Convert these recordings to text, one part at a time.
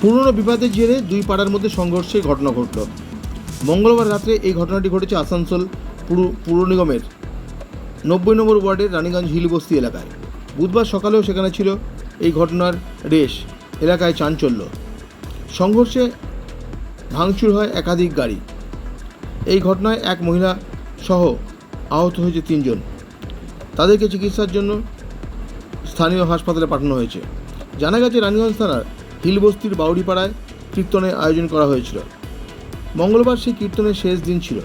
পুরনো বিবাদের জেরে দুই পাড়ার মধ্যে সংঘর্ষের ঘটনা ঘটল। মঙ্গলবার রাত্রে এই ঘটনাটি ঘটেছে আসানসোল পুর নিগমের নব্বই নম্বর ওয়ার্ডের রানীগঞ্জ হিলবস্তি এলাকায়। বুধবার সকালেও সেখানে ছিল এই ঘটনার রেশ, এলাকায় চাঞ্চল্য। সংঘর্ষে ভাঙচুর হয় একাধিক গাড়ি। এই ঘটনায় এক মহিলা সহ আহত হয়েছে তিনজন। তাদেরকে চিকিৎসার জন্য স্থানীয় হাসপাতালে পাঠানো হয়েছে। জানা গেছে রানীগঞ্জ থানার হিলবস্তির বাউরিপাড়ায় কীর্তনের আয়োজন করা হয়েছিল। মঙ্গলবার সেই কীর্তনের শেষ দিন ছিল।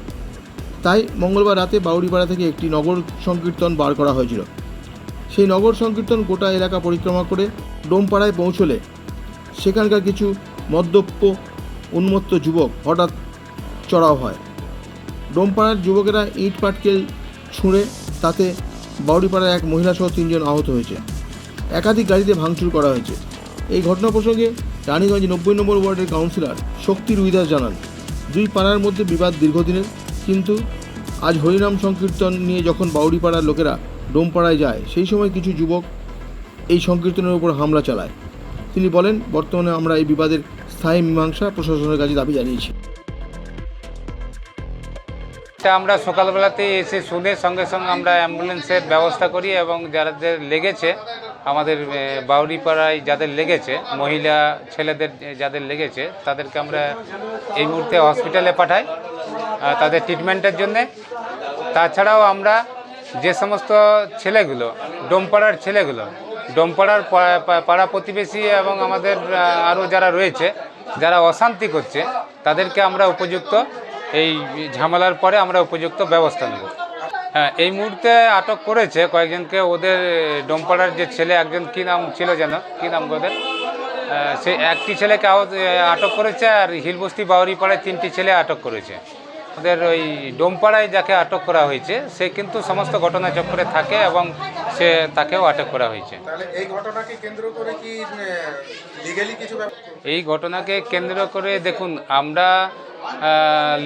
তাই মঙ্গলবার রাতে বাউরিপাড়া থেকে একটি নগর সংকীর্তন বার করা হয়েছিল। সেই নগর সংকীর্তন গোটা এলাকা পরিক্রমা করে ডোমপাড়ায় পৌঁছলে সেখানকার কিছু মদ্যপ্য উন্মত্ত যুবক হঠাৎ চড়াও হয়। ডোমপাড়ার যুবকেরা ইট পাটকেল ছুঁড়ে তাতে বাউরিপাড়ার এক মহিলাসহ তিনজন আহত হয়েছে। একাধিক গাড়িতে ভাঙচুর করা হয়েছে। এই ঘটনা প্রসঙ্গে রানীগঞ্জ নব্বই নম্বর ওয়ার্ডের কাউন্সিলর শক্তি রুইদাস জানান, দুই পাড়ার মধ্যে বিবাদ দীর্ঘদিনের, কিন্তু আজ হরিনাম সংকীর্তন নিয়ে যখন বাউরিপাড়ার লোকেরা ডোমপাড়ায় যায়, সেই সময় কিছু যুবক এই সংকীর্তনের উপর হামলা চালায়। তিনি বলেন, বর্তমানে আমরা এই বিবাদের স্থায়ী মীমাংসা প্রশাসনের কাছে দাবি জানিয়েছি। এটা আমরা সকালবেলাতে এসে শুনে সঙ্গে সঙ্গে আমরা অ্যাম্বুলেন্সের ব্যবস্থা করি এবং যাদের লেগেছে আমাদের বাউরিপাড়ায় যাদের লেগেছে, মহিলা ছেলেদের যাদের লেগেছে, তাদেরকে আমরা এই মুহূর্তে হসপিটালে পাঠাই তাদের ট্রিটমেন্টের জন্যে। তাছাড়াও আমরা যে সমস্ত ছেলেগুলো, ডোমপাড়ার ছেলেগুলো, ডোমপাড়ার পাড়া প্রতিবেশী এবং আমাদের আরও যারা রয়েছে, যারা অশান্তি করছে, তাদেরকে আমরা উপযুক্ত, এই ঝামেলার পরে আমরা উপযুক্ত ব্যবস্থা নেব। হ্যাঁ এই মুহূর্তে আটক করেছে কয়েকজনকে। ওদের ডোমপাড়ার যে ছেলে, একজন কী নাম ছিল যেন? কী নাম ওদের? সেই একটি ছেলেকে আটক করেছে আর হিলবস্তি বাউরিপাড়ায় তিনটি ছেলে আটক করেছে। ওদের ওই ডোমপাড়ায় যাকে আটক করা হয়েছে সে কিন্তু সমস্ত ঘটনাচক্রে থাকে এবং সে তাকেও আটক করা হয়েছে। এই ঘটনাকে কেন্দ্র করে দেখুন আমরা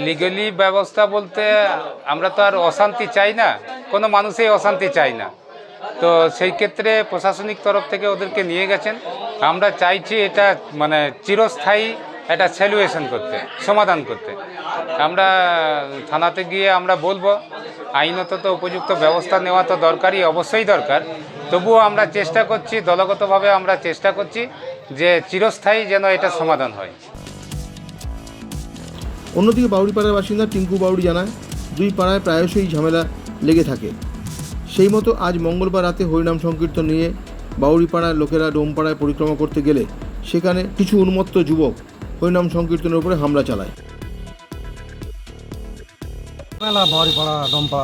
লিগালি ব্যবস্থা বলতে আমরা তো আর অশান্তি চাই না কোনো মানুষই অশান্তি চাই না। তো সেই ক্ষেত্রে প্রশাসনিক তরফ থেকে ওদেরকে নিয়ে গেছেন। আমরা চাইছি এটা মানে চিরস্থায়ী একটা সলিউশন করতে, সমাধান করতে। আমরা থানাতে গিয়ে আমরা বলব, আইনত তো উপযুক্ত ব্যবস্থা নেওয়া তো দরকারই, অবশ্যই দরকার। তবুও আমরা চেষ্টা করছি, দলগতভাবে আমরা চেষ্টা করছি যে চিরস্থায়ী যেন এটা সমাধান হয়। অন্যদিকে বাউরিপাড়ার বাসিন্দা টিঙ্কু বাউরি জানায়, দুই পাড়ায় প্রায়শই ঝামেলা লেগে থাকে। সেই মতো আজ মঙ্গলবার রাতে হরিনাম সংকীর্তন নিয়ে বাউরিপাড়ার লোকেরা ডোমপাড়ায় পরিক্রমা করতে গেলে সেখানে কিছু উন্মত্ত যুবক হরিনাম সংকীর্তনের উপরে হামলা চালায়। ঝামেলা বাড়িপাড়া ডম্পা।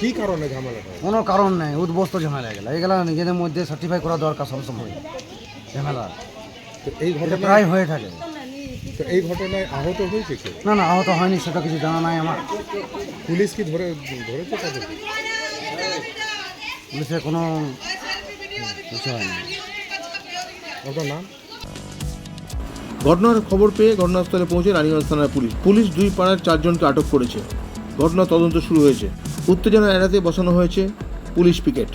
কি কারণে ঝামেলা কোনো কারণ নেই উদ্বস্ত ঝামেলা এগুলা এগুলা নিজেদের মধ্যে সার্টিফাই করা দরকার সবসময়। ঝামেলা। তো এই এটা ঘটনায় প্রায় হয়ে থাকে। তো এই ঘটনায় আহত হয়েছে কেউ? না না আহত হয়নি সেটা কিছু জানা নাই আমার। পুলিশ কি ধরে ধরেছে তাদের? পুলিশের কোনো কিছু হয়নি। আপনার নাম? ঘটনার খবর পেয়ে ঘটনাস্থলে পৌঁছে রানীগঞ্জ থানার পুলিশ। পুলিশ দুই পাড়ার চারজনকে আটক করেছে। ঘটনা তদন্ত শুরু হয়েছে। উত্তেজনা এড়াতে বসানো হয়েছে police picket.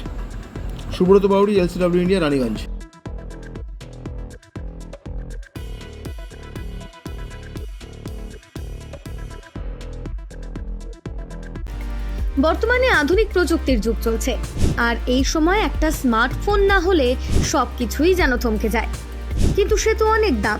Subrata Bauri LCW India, Raniganj. বর্তমানে আধুনিক প্রযুক্তির যুগ চলছে। আর এই সময় একটা স্মার্টফোন না হলে সব কিছুই যেন থমকে যায়। কিন্তু সে তো অনেক দাম।